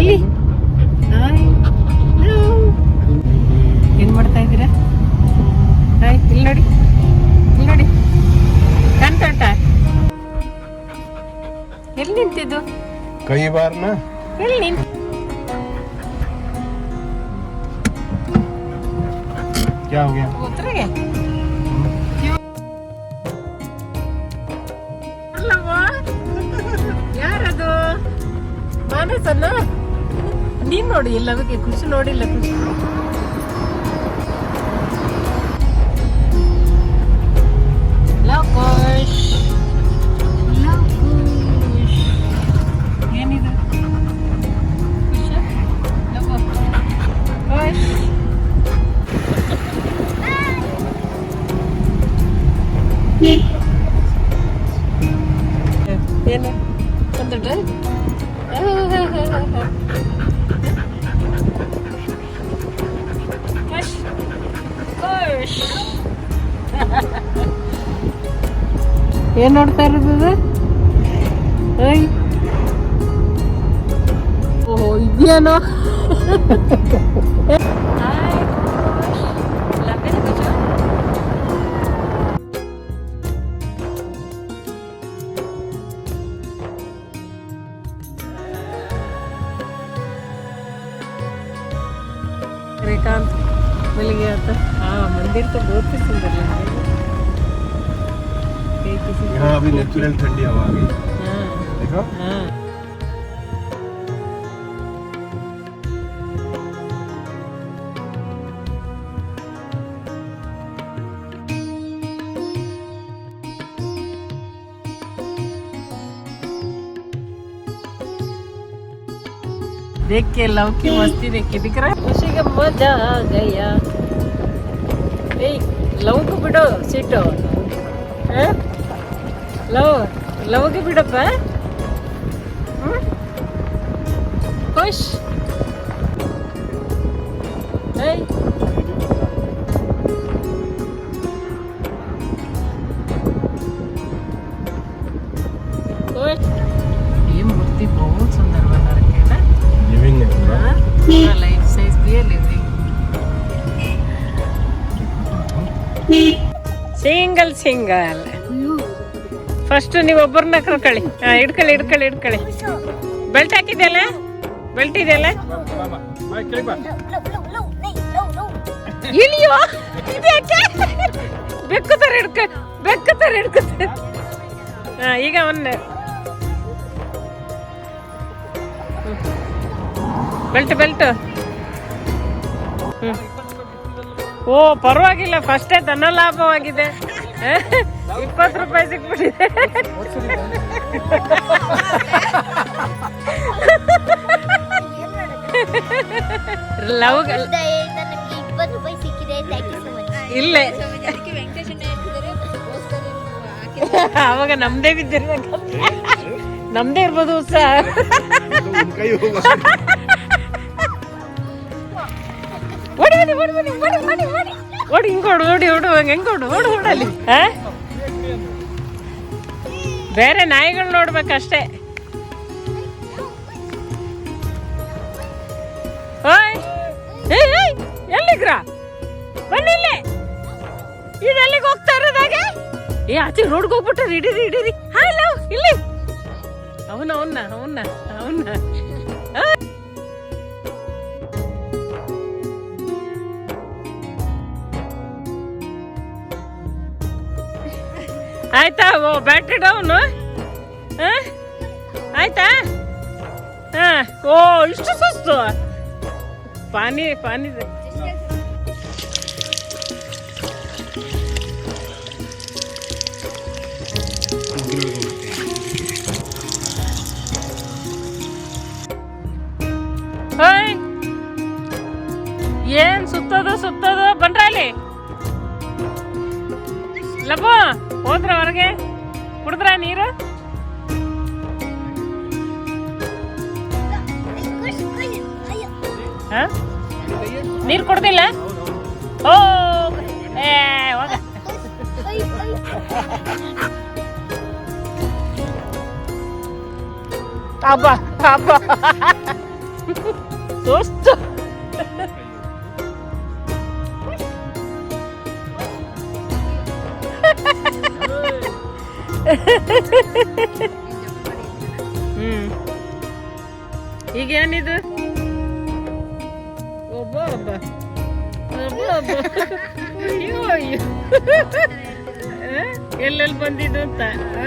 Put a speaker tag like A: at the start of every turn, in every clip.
A: ಎಲ್ಲಿ? ಏನು ಮಾಡ್ತಾ ಇದ್ದೀರಾ? ಹಾಯ್ ಇಲ್ಲಿ ನೋಡಿ. ಇಲ್ಲಿ ನೋಡಿ. ಕಾಣ್ತಂಟ ಎಲ್ಲಿ ನಿಂತಿದ್ದು?
B: ಕೈ ಬಾರ್ನ?
A: ಎಲ್ಲಿ ನಿಂತ
B: ಯಾವ
A: ಉತ್ತರಗೆ ಯಾರದು? ಮಾನಸನ್ನ ನೀನ್ ನೋಡಿ ಎಲ್ಲದಕ್ಕೆ ಖುಷಿ ನೋಡಿಲ್ಲ ಖುಷಿ เฮ้ย मिल गया था हाँ मंदिर तो बहुत ही सुंदर लग रहा है
B: अभी नेचुरल ठंडी हवा आ गई देखो?
A: हाँ देख के लव की मस्ती देख के दिख रहा है। खुशी का मज़ा आ गया। लव को बिडो सीटो। लव लव के बिडಪ್ಪ ಖುಷ್ ಏಯ್ खुश ये मूर्ति बहुत सुंदर बना रखी है ना
B: लिविंग है पूरा
A: हाँ? पूरा लाइफ साइज भी है लिविंग ಸಿಂಗಲ್ ಸಿಂಗಲ್ ಫಸ್ಟ್ ನೀವು ಒಬ್ಬರನ್ನ ಕರ್ಕೊಳ್ಳಿ ಹಾ ಹಿಡ್ಕೊಳ್ಳಿ ಹಿಡ್ಕೊಳ್ಳಿ ಹಿಡ್ಕೊಳ್ಳಿ ಬೆಲ್ಟ್ ಹಾಕಿದ್ಯಲ್ಲ ಬೆಲ್ಟ್ ಇದೆಯಲ್ಲ ಇಳಿಯೋ ಇದ್ಯಾಕೆ ಬೆಕ್ಕು ತರ ಹಿಡ್ಕ ಬೆಕ್ಕು ತರ ಹಿಡ್ಕೊತ ಹಾ ಈಗ ಅವನ್ನ. Belt belt. ಓ ಪರವಾಗಿಲ್ಲ. ಫಸ್ಟೇ ಧನ ಲಾಭವಾಗಿದೆ. ಇಪ್ಪತ್ತು ರೂಪಾಯಿ ಸಿಕ್ಬಿಟ್ಟಿದೆ. ಲವ್ ಇಲ್ಲೇ. ಅವಾಗ ನಮ್ದೇ ಬಿದ್ದಿರ್ಬೇಕು ನಮ್ದೇ ಇರ್ಬೋದು
B: ಸರ್
A: ಓಡಿ ಬನ್ನಿ ಓಡಿ ಓಡಿ ಓಡು ಓಡಿ ಓಡು. ಹೆಂಗೆ ಓಡು ಓಡು ಬೇರೆ ನಾಯಿಗಳು ನೋಡ್ಬೇಕಷ್ಟೇ. ಎಲ್ಲಿಗ್ರ ಬನ್ನಿ ಇಲ್ಲಿ. ಇದೆಲ್ಲಿಗೆ ಹೋಗ್ತಾ ಇರೋದಾಗೆ ಏ ಆಚೆ ರೋಡ್ಗೆ ಹೋಗ್ಬಿಟ್ರೆ ಹಿಡೀರಿ ಹಿಡೀರಿ. ಹಲೋ ಇಲ್ಲಿ ಅವನ, ಅವನ್ನ ಅವನ್ನ ಅವನ್ನ. ಆಯ್ತಾ, ಓ ಬ್ಯಾಟ್ರಿ ಡೌನು ಆಯ್ತಾ? ಹಾ ಓ, ಇಷ್ಟು ಸುಸ್ತು. ಪಾನಿ ಪಾನಿ ಹೋದ್ರ ಹೊರಗೆ ಕುಡಿದ್ರ ನೀರು ಹ? ನೀರ್ ಕುಡ್ದಿಲ್ಲ ಓ ಏ ಹೋಗ ಅಬ್ಬ ಅಬ್ಬ ಸುಸ್ತು ಹ್ಮ್. ಈಗೇನಿದು? ಒಬ್ಬ ಒಬ್ಬ. ಒಬ್ಬ ಒಬ್ಬ. ಅಯ್ಯೋ ಅಯ್ಯೋ? ಎಲ್ಲೆಲ್ಲಿ ಬಂದಿದ್ದು ಅಂತ? ಆ?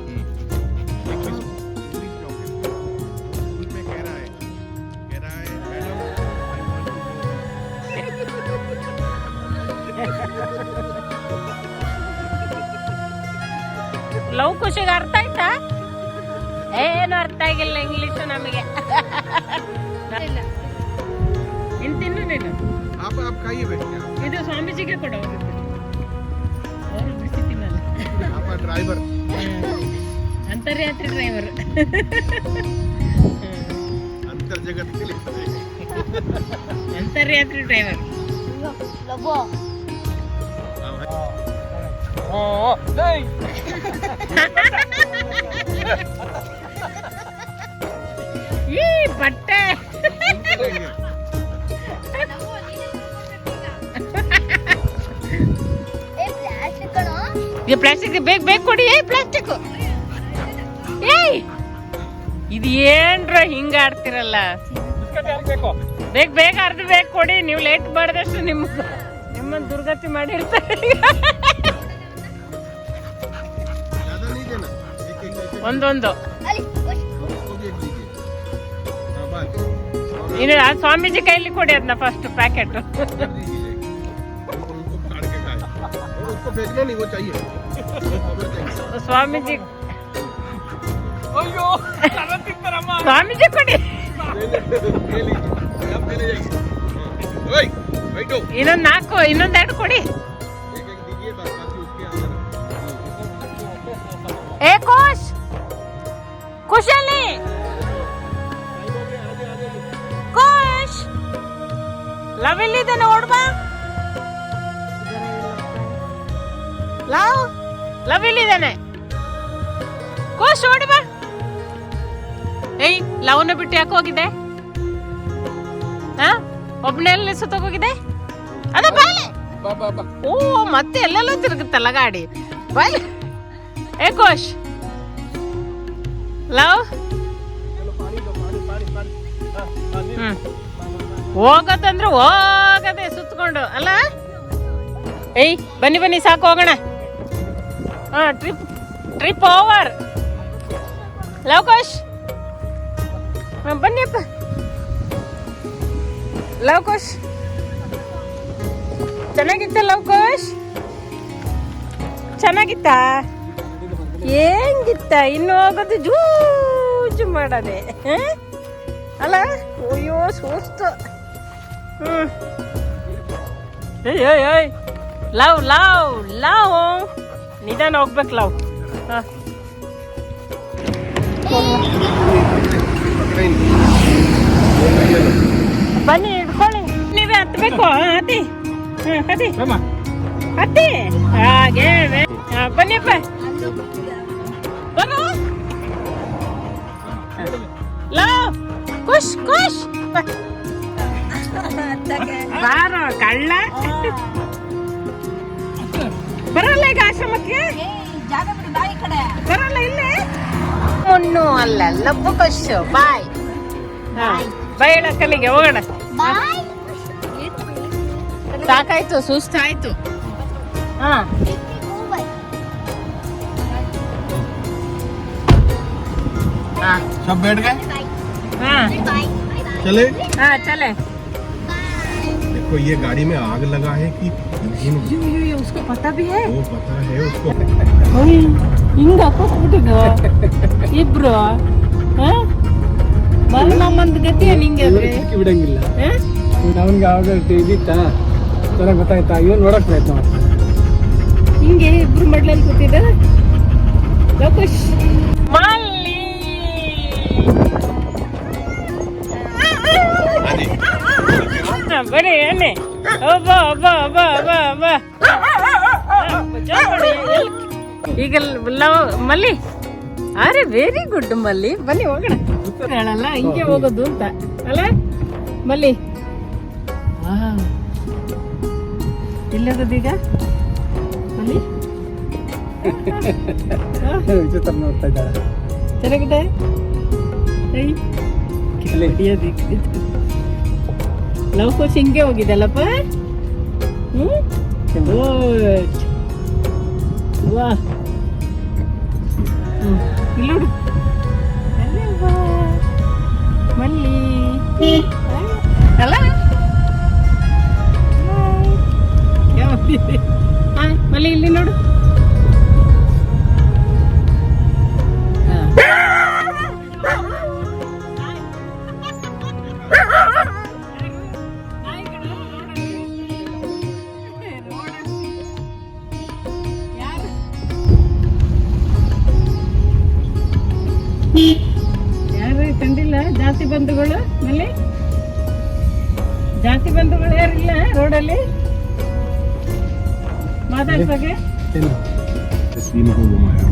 A: ಲವ್ ಖುಷಿಗೆ ಅರ್ಥ ಆಯ್ತಾ? ಏನು ಅರ್ಥ ಆಗಿಲ್ಲ ಇಂಗ್ಲೀಷು ನಮಗೆ. ಇನ್ನು ತಿನ್ನು ನೀನು ಇದು ಸ್ವಾಮೀಜಿಗೆ ಕೊಡು ಅವರು ಬಿಸಿ ತಿನ್ನಲ್ಲ.
B: ಡ್ರೈವರ್
A: ಅಂತರ್ಯಾತ್ರಿ ಡ್ರೈವರ್
B: ಅಂತರ್ಜಗತ್ತಿಗೆ
A: ಅಂತರ್ಯಾತ್ರಿ ಡ್ರೈವರ್ ಈ ಬಟ್ಟೆ.
C: ಈ ಪ್ಲಾಸ್ಟಿಕ್
A: ಬೇಗ ಬೇಗ ಕೊಡಿ. ಏ ಪ್ಲಾಸ್ಟಿಕ್ ಏಯ್ ಇದು ಏನ್ರ ಹಿಂಗ ಆಡ್ತಿರಲ್ಲ? ಬೇಗ ಬೇಗ ಅರ್ಧ ಬೇಗ ಕೊಡಿ. ನೀವು ಲೇಟ್ ಮಾಡಿದಷ್ಟು ನಿಮ್ಮ ನಿಮ್ಮನ್ನು ದುರ್ಗತಿ ಮಾಡಿರ್ತಾರೆ. ಒಂದೊಂದು ಇನ್ನು ಸ್ವಾಮೀಜಿ ಕೈಲಿ ಕೊಡಿ ಅದನ್ನ ಫಸ್ಟ್ ಪ್ಯಾಕೆಟ್ ಸ್ವಾಮೀಜಿ ಸ್ವಾಮೀಜಿ ಕೊಡಿ ಇನ್ನೊಂದು ನಾಲ್ಕು ಇನ್ನೊಂದೆರಡು ಕೊಡಿ ರವಿಲ್ಲಿದೆ ನೋಡ್ಬಾ ಲವ್ ಲವ್ ಇಲ್ಲಿದ್ದಾನೆ ಕೋಶ್ ಓಡಿ ಬಾ. ಏಯ್ ಲವ್ನ ಬಿಟ್ಟು ಯಾಕೆ ಹೋಗಿದ್ದೆ? ಹಾ? ಒಬ್ನಲ್ಲಿ ಸುತ್ತೋಗೋಗಿದೆ ಅದ
B: ಬಾ.
A: ಓ ಮತ್ತೆ ಎಲ್ಲೆಲ್ಲೋ ತಿರುಗುತ್ತಲ್ಲ ಗಾಡಿ. ಬಾಲೆ. ಏ ಕೋಶ್ ಲವ್. ಹ್ಮ್. ಹೋಗೋದಂದ್ರೆ ಹೋಗದೆ ಸುತ್ಕೊಂಡು, ಅಲ್ಲ? ಏಯ್, ಬನ್ನಿ ಬನ್ನಿ, ಸಾಕು, ಹೋಗೋಣ. ಹಾ trip trip over Luv Kush ಬನ್ನಿ ಬನ್ನಿಯಪ್ಪ ಕೋಶ್ ಚೆನ್ನಾಗಿತ್ತ ಲವ್ ಕೋಶ್ ಚೆನ್ನಾಗಿತ್ತಾ? ಹೆಂಗಿತ್ತ? ಇನ್ನು ಹೋಗೋದು ಜೂಜು ಮಾಡದೆ, ಹ? ಅಲ್ಲ? ಅಯ್ಯೋ, ಸುಸ್ತು. ಏಯ್ ಏಯ್ ಏಯ್. ಲಾವ್ ಲಾವ್ ಲಾವ್. ನಿಧಾನ ಹೋಗ್ಬೇಕು ಲಾವ್. ಹಾಂ. ಬನ್ನಿ ಹಿಡ್ಕೊಳ್ಳಿ. ನೀವೇ ಹತ್ಬೇಕು ಹತ್ತಿ. ಹತ್ತಿ. ಹತ್ತಿ. ಹಾಗೆ ಬನ್ನಿಪ್ಪ ಬನ್ನು. ಲವ್. ಖುಷ್ ಖುಷ್. ಕಳ್ಳ. ಬರಲ್ಲ ಈಗ ಆಶ್ರಮಕ್ಕೆ? ಬರಲ್ಲ ಇಲ್ಲಿ? ಮುನ್ನು ಅಲ್ಲ ಕಶು ಬಾಯ್. ಬಾಯ್ ಕಲ್ಲಿಗೆ ಹೋಗೋಣ. ಸಾಕಾಯ್ತು ಸುಸ್ತಾಯ್ತು. ಹಾ.
B: ಹಾ. बैठ गए
A: ಹಾ.
B: देखो ये गाड़ी में आग लगा है कि इंजन
A: ಅಯ್ಯೋ, ಅಯ್ಯೋ, ಅಯ್ಯೋ, उसको पता भी है
B: वो पता है उसको
A: ಓಯ್, ಹಿಂಗ ಹಾಕೋಬಿಟ್ಟಿದ್ದು ಇಬ್ರು ಮಲ್ ನಮ್ಮಂದ್ ಗತಿ ನಿಂಗೆ
D: ಸಿಕ್ಕಿ ಬಿಡಂಗಿಲ್ಲ ಅವನಿಗೆ ಆವಾಗ ಇದಿತ್ತ ಚೆನ್ನಾಗಿ ಗೊತ್ತಾಯ್ತಾ ಇವನ್ ನೋಡಕ್ ಪ್ರಯತ್ನ ಮಾಡ್ತಾನೆ
A: ಹಿಂಗೆ ಇಬ್ರು ಮಡ್ಲಲ್ಲಿ ಕೂತಿದ್ದ ಲೋಕೇಶ್ ಬರೀ ಎಣ್ಣೆ. ಒಬ್ಬ ಒಬ್ಬ ಒಬ್ಬ ಒಬ್ಬ ಒಬ್ಬ ಈಗ ಲವ್ ಮಲ್ಲಿ? ಅರೆ ವೆರಿ ಗುಡ್ ಮಲ್ಲಿ. ಬನ್ನಿ ಹೋಗೋಣ. ಹೇಳಲ್ಲ ಹಿಂಗೆ ಹೋಗೋದು ಅಂತ. ಅಲ್ಲ? ಮಲ್ಲಿ. ಈಗ? ಮಲ್ಲಿ?
D: ನೋಡ್ತಾ ಇದ್ದಾಳೆ.
A: ಚೆನ್ನಾಗಿದೆ? ಲವ್ ಕೋಚ್ ಹಿಂಗೆ ಹೋಗಿದ್ದಲ್ಲಪ್ಪ ಹ್ಮ್ ಗುಡ್ ವಾ ಹ್ಮ್ ಇಲ್ಲಿ ನೋಡು ಅಲ್ಲೇ ಬಾ. ಮಲ್ಲಿ ಅಲ್ಲ ಹಾಯ್ ಮಲ್ಲಿ ಇಲ್ಲಿ ನೋಡು. ಯಾರು ಬಂಧುಗಳು ಮಲ್ಲಿ ಜಾತಿ ಬಂಧುಗಳು ಯಾರಿಲ್ಲ ರೋಡಲ್ಲಿ ಮಾತಾಡ್ಸೋಕೆ
D: ಏನು
B: तीन को घुमाया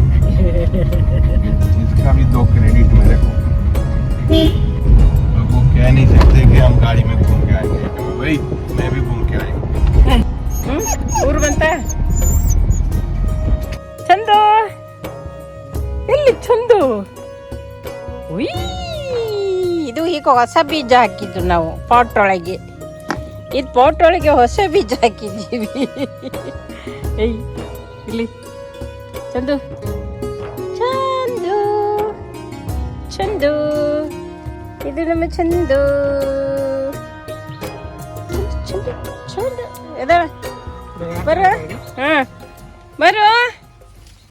B: इसका भी दो क्रेडिट मेरे को अब वो कह नहीं सकते कि हम गाड़ी में घूम के आएंगे भाई मैं भी घूम के आएंगे
A: ಹ್ಮ್ ಊರು ಬಂತ ಚಂದು ಎಲ್ಲಿ ಚಂದು ಉಯ್ ಇದು ಈಗ ಹೊಸ ಬೀಜ ಹಾಕಿದ್ದು ನಾವು ಪಾಟ್ ಒಳಗೆ ಇದು ಪಾಟ್ ಒಳಗೆ ಹೊಸ ಬೀಜ ಹಾಕಿದ್ದೀವಿ. ಏಯ್ ಇಲ್ಲಿ ಚಂದು. ಚಂದು. ಚಂದು. ಇದು ನಮ್ಮ ಚಂದು. ಚಂದು ಚಂದು ಎದ ಬರ ಹಾಂ ಬರು